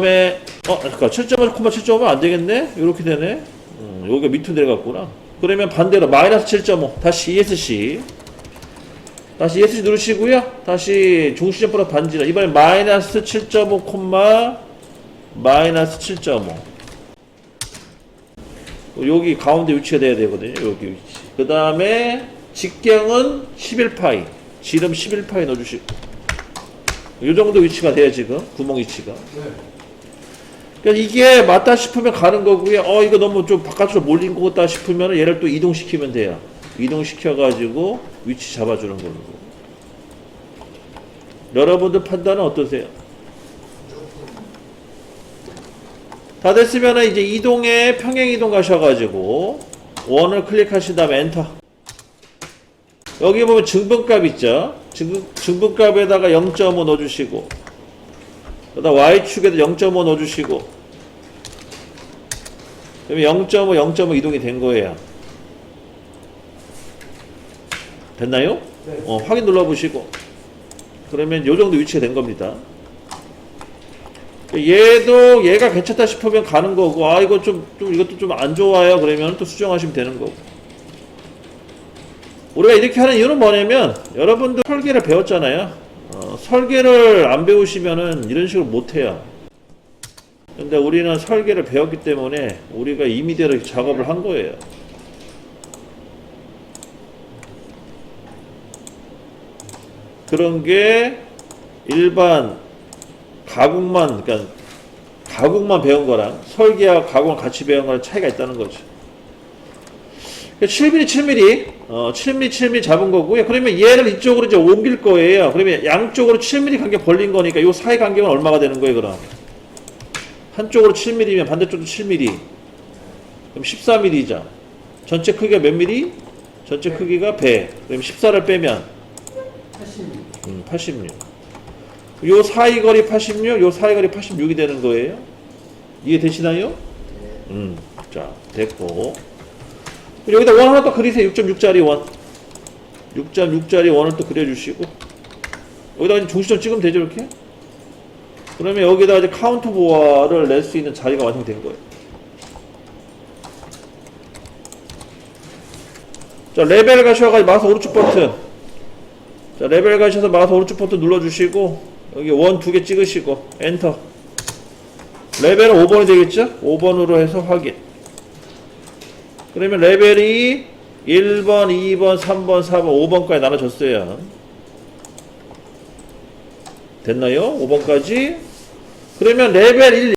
다음에 어 잠깐 7.5 콤마 7.5면 안 되겠네? 이렇게 되네? 음, 여기가 밑으로 내려갔구나. 그러면 반대로 마이너스 7.5 다시 ESC 다시 ESC 누르시고요. 다시 플러스 반지름. 이번에 마이너스 7.5 콤마 마이너스 7.5 여기 가운데 위치가 돼야 되거든요. 여기 위치. 그 다음에 직경은 11파이. 지름 11파이 넣어주시고 이 정도 위치가 돼요 지금? 구멍 위치가 그러니까 이게 맞다 싶으면 가는 거고요. 어 이거 너무 좀 바깥으로 몰린 것 같다 싶으면 얘를 또 이동시키면 돼요. 이동시켜 가지고 위치 잡아주는 걸로. 여러분들 판단은 어떠세요? 다 됐으면 이제 이동에 평행 이동 가셔가지고 원을 클릭하신 다음에 엔터. 여기 보면 증분값 있죠? 증, 증분값에다가 0.5 넣어주시고 그다음 y축에도 0.5 넣어주시고 그러면 0.5, 0.5 이동이 된 거예요. 됐나요? 네. 어, 확인 눌러보시고 그러면 요 정도 위치가 된 겁니다. 얘도 얘가 괜찮다 싶으면 가는 거고 아 이거 좀, 좀 이것도 좀 안 좋아요 그러면 또 수정하시면 되는 거고 우리가 이렇게 하는 이유는 뭐냐면 여러분들 설계를 배웠잖아요 어, 설계를 안 배우시면은 이런 식으로 못 해요 근데 우리는 설계를 배웠기 때문에 우리가 임의대로 작업을 한 거예요 그런 게 일반 가공만 그러니까 가공만 배운 거랑 설계와 가공을 같이 배운 거랑 차이가 있다는 거죠. 7mm, 7mm, 어, 7mm, 7mm 잡은 거고요. 그러면 얘를 이쪽으로 이제 옮길 거예요. 그러면 양쪽으로 7mm 간격 벌린 거니까 요 사이 간격은 얼마가 되는 거예요, 그럼? 한쪽으로 7mm면 반대쪽도 7mm. 그럼 14mm죠. 전체 크기가 몇 mm? 전체 크기가 100. 그럼 14를 빼면 86. 음, 86. 요 사이 거리 86, 요 사이 거리 86이 되는 거예요. 이해 되시나요? 네. 음, 자, 됐고. 여기다 원 하나 더 그리세요. 6.6짜리 원. 6.6짜리 원을 또 그려주시고. 여기다 이제 중시점 찍으면 되죠, 이렇게? 그러면 여기다 이제 카운트 보아를 낼 수 있는 자리가 완성된 거예요. 자, 레벨 가셔가지고 마우스 오른쪽 버튼. 자, 레벨 가셔서 마우스 오른쪽 버튼 눌러주시고, 여기 원 두 개 찍으시고, 엔터. 레벨은 5번이 되겠죠? 5번으로 해서 확인. 그러면 레벨이 1번, 2번, 3번, 4번, 5번까지 나눠졌어요. 됐나요? 5번까지? 그러면 레벨 1,